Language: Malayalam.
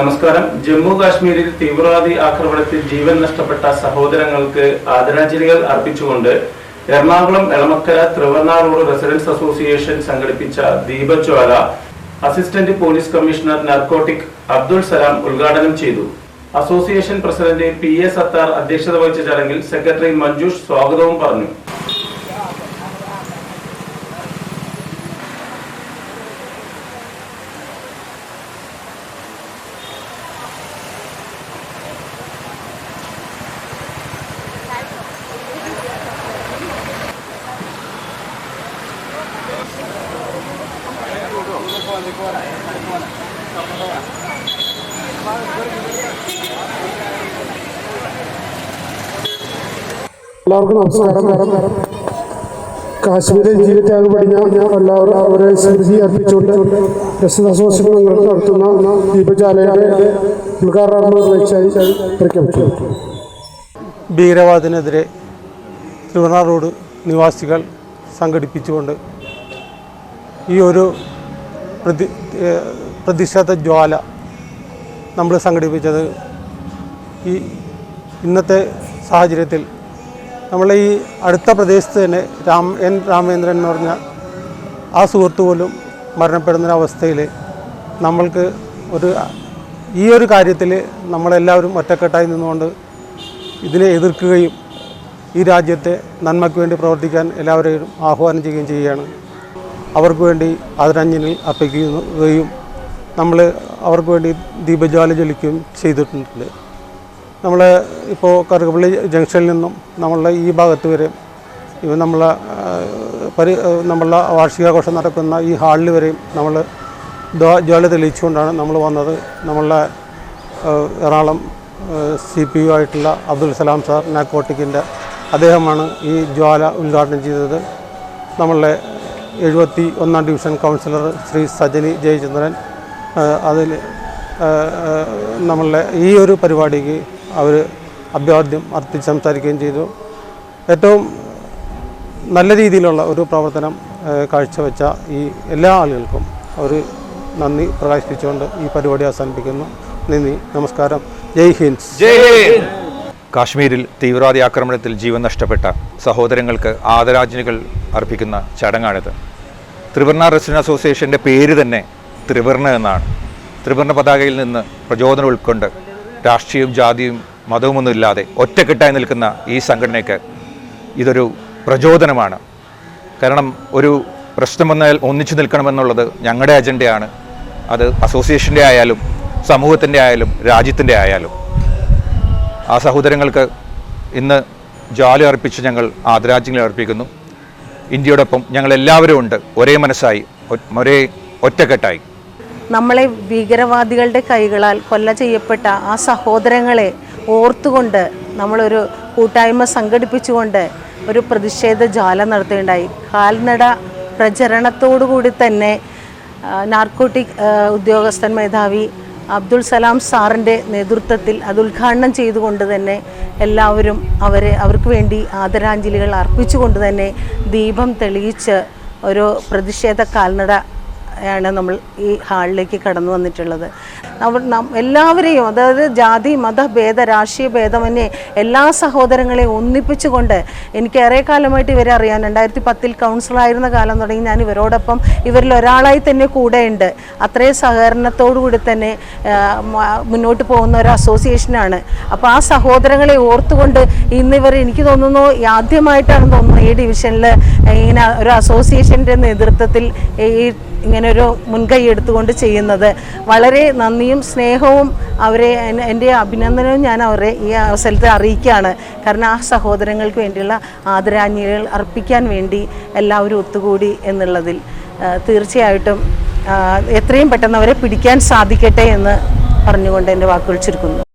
നമസ്കാരം. ജമ്മു കാശ്മീരിൽ തീവ്രവാദി ആക്രമണത്തിൽ ജീവൻ നഷ്ടപ്പെട്ട സഹോദരങ്ങൾക്ക് ആദരാഞ്ജലികൾ അർപ്പിച്ചുകൊണ്ട് എറണാകുളം എളമക്കര ത്രിവർണ റോഡ് റെസിഡൻസ് അസോസിയേഷൻ സംഘടിപ്പിച്ച ദീപജ്വാല assistant police commissioner narcotic Abdul Salam ഉദ്ഘാടനം ചെയ്തു. Association president P A Sathar അധ്യക്ഷത വഹിച്ച ചടങ്ങിൽ സെക്രട്ടറി മഞ്ജുഷ് സ്വാഗതവും പറഞ്ഞു. എല്ലാവർക്കും നമസ്കാരം കാശ്മീരിൽ ജീവിത്യാഗം പഠിഞ്ഞ എല്ലാവരും അവരെ സ്മൃതി അർപ്പിച്ചുകൊണ്ട് ഞങ്ങൾ നടത്തുന്ന ദീപജാലയുടെ ഉദ്ഘാടനം പ്രഖ്യാപിച്ചു. ഭീകരവാദത്തിനെതിരെ തിരുവണ്ണ റോഡ് നിവാസികൾ സംഘടിപ്പിച്ചുകൊണ്ട് ഈ ഒരു പ്രതി പ്രതിഷേധ ജ്വാല നമ്മൾ സംഘടിപ്പിച്ചത് ഈ ഇന്നത്തെ സാഹചര്യത്തിൽ. നമ്മളെ ഈ അടുത്ത പ്രദേശത്ത് തന്നെ രാം എൻ രാമേന്ദ്രൻ എന്ന് പറഞ്ഞ ആ സുഹൃത്ത് പോലും മരണപ്പെടുന്ന അവസ്ഥയിൽ നമ്മൾക്ക് ഒരു ഈ ഒരു കാര്യത്തിൽ നമ്മളെല്ലാവരും ഒറ്റക്കെട്ടായി നിന്നുകൊണ്ട് ഇതിനെ എതിർക്കുകയും ഈ രാജ്യത്തെ നന്മയ്ക്ക് വേണ്ടി പ്രവർത്തിക്കാൻ എല്ലാവരെയും ആഹ്വാനം ചെയ്യുകയും ചെയ്യുകയാണ്. അവർക്ക് വേണ്ടി ആദരാഞ്ജലി അർപ്പിക്കുകയും നമ്മൾ അവർക്ക് വേണ്ടി ദീപജ്വാല ജ്വലിക്കുകയും ചെയ്തിട്ടുണ്ട്. നമ്മൾ ഇപ്പോൾ കറുകപ്പള്ളി ജംഗ്ഷനിൽ നിന്നും നമ്മളുടെ ഈ ഭാഗത്ത് വരെ ഇവ നമ്മളെ പരി നമ്മളുടെ വാർഷികാഘോഷം നടക്കുന്ന ഈ ഹാളിൽ വരെയും നമ്മൾ ജ്വാല തെളിയിച്ചുകൊണ്ടാണ് നമ്മൾ വന്നത്. നമ്മളുടെ ആ, എറണാകുളം സി പി യു ആയിട്ടുള്ള അബ്ദുൽ സലാം സാർ നാക്കോട്ടിക്കിന്റെ അദ്ദേഹമാണ് ഈ ജ്വാല ഉദ്ഘാടനം ചെയ്തത്. നമ്മളുടെ എഴുപത്തി ഒന്നാം ഡിവിഷൻ കൗൺസിലർ ശ്രീ സജനി ജയചന്ദ്രൻ അതിൽ നമ്മളുടെ ഈ ഒരു പരിപാടിക്ക് അവർ അഭിവാദ്യം അർപ്പിച്ച് സംസാരിക്കുകയും ചെയ്തു. ഏറ്റവും നല്ല രീതിയിലുള്ള ഒരു പ്രവർത്തനം കാഴ്ചവെച്ച ഈ എല്ലാ ആളുകൾക്കും അവർ നന്ദി പ്രകാശിപ്പിച്ചുകൊണ്ട് ഈ പരിപാടി അവസാനിപ്പിക്കുന്നു. നന്ദി നമസ്കാരം. ജയ് ഹിന്ദ്. കാശ്മീരിൽ തീവ്രവാദി ആക്രമണത്തിൽ ജീവൻ നഷ്ടപ്പെട്ട സഹോദരങ്ങൾക്ക് ആദരാഞ്ജലികൾ അർപ്പിക്കുന്ന ചടങ്ങാണിത്. ത്രിവർണ റെസിഡന്റ് അസോസിയേഷന്റെ പേര് തന്നെ ത്രിവർണ എന്നാണ്. ത്രിവർണ പതാകയിൽ നിന്ന് പ്രചോദനം ഉൾക്കൊണ്ട് രാഷ്ട്രീയവും ജാതിയും മതവുമൊന്നും ഇല്ലാതെ ഒറ്റക്കെട്ടായി നിൽക്കുന്ന ഈ സംഘടനയ്ക്ക് ഇതൊരു പ്രചോദനമാണ്. കാരണം ഒരു പ്രശ്നം വന്നാൽ ഒന്നിച്ചു നിൽക്കണമെന്നുള്ളത് ഞങ്ങളുടെ അജണ്ടയാണ്. അത് അസോസിയേഷന്റെ ആയാലും സമൂഹത്തിന്റെ ആയാലും രാജ്യത്തിന്റെ ആയാലും. ആ സഹോദരങ്ങൾക്ക് ഇന്ന് ജാലി അർപ്പിച്ച് ഞങ്ങൾ ആദരാജ്യങ്ങൾ അർപ്പിക്കുന്നു. ഇന്ത്യയോടൊപ്പം ഞങ്ങൾ എല്ലാവരും ഉണ്ട്. ഒരേ മനസ്സായി. ഒരേ ഒറ്റക്കെട്ടായി. നമ്മളെ ഭീകരവാദികളുടെ കൈകളാൽ കൊല്ല ചെയ്യപ്പെട്ട ആ സഹോദരങ്ങളെ ഓർത്തുകൊണ്ട് നമ്മളൊരു കൂട്ടായ്മ സംഘടിപ്പിച്ചുകൊണ്ട് ഒരു പ്രതിഷേധ ജാല നടത്തുകയുണ്ടായി. കാൽനട പ്രചരണത്തോടുകൂടി തന്നെ ആ, നാർക്കോട്ടിക് ഉദ്യോഗസ്ഥൻ മേധാവി അബ്ദുൾ സലാം സാറിന്റെ നേതൃത്വത്തിൽ അത് ഉദ്ഘാടനം ചെയ്തുകൊണ്ട് തന്നെ എല്ലാവരും അവരെ അവർക്ക് വേണ്ടി ആദരാഞ്ജലികൾ അർപ്പിച്ചുകൊണ്ട് തന്നെ ദീപം തെളിയിച്ച് ഒരു പ്രതിഷേധ കാൽനട ആണ് നമ്മൾ ഈ ഹാളിലേക്ക് കടന്നു വന്നിട്ടുള്ളത്. അവർ എല്ലാവരെയും അതായത് ജാതി മത ഭേദ രാഷ്ട്രീയ ഭേദമന്യേ എല്ലാ സഹോദരങ്ങളെയും ഒന്നിപ്പിച്ചുകൊണ്ട് എനിക്ക് ഏറെ കാലമായിട്ട് ഇവരെ അറിയാം രണ്ടായിരത്തി പത്തിൽ കൗൺസിലായിരുന്ന കാലം തുടങ്ങി ഞാൻ ഇവരോടൊപ്പം ഇവരിൽ ഒരാളായി തന്നെ കൂടെയുണ്ട്. അത്രയും സഹകരണത്തോടു കൂടി തന്നെ മുന്നോട്ട് പോകുന്ന ഒരു അസോസിയേഷനാണ് അപ്പോൾ ആ സഹോദരങ്ങളെ ഓർത്തുകൊണ്ട് ഇന്നിവർ എനിക്ക് തോന്നുന്നു ആദ്യമായിട്ടാണ് തോന്നുന്നത് ഈ ഡിവിഷനിൽ ഇങ്ങനെ ഒരു അസോസിയേഷന്റെ നേതൃത്വത്തിൽ ഈ ഇങ്ങനൊരു മുൻകൈ എടുത്തുകൊണ്ട് ചെയ്യുന്നത്. വളരെ നന്ദിയും സ്നേഹവും അവരെ എൻ- എന്റെ അഭിനന്ദനവും ഞാൻ അവരെ ഈ അവസരത്തിൽ അറിയിക്കുകയാണ്. കാരണം ആ സഹോദരങ്ങൾക്ക് വേണ്ടിയുള്ള ആദരാഞ്ജലികൾ അർപ്പിക്കാൻ വേണ്ടി എല്ലാവരും ഒത്തുകൂടി എന്നുള്ളതിൽ തീർച്ചയായിട്ടും എത്രയും പെട്ടെന്ന് അവരെ പിടിക്കാൻ സാധിക്കട്ടെ എന്ന് പറഞ്ഞുകൊണ്ട് എന്റെ വാക്കുകൾ ചുരുക്കുന്നു.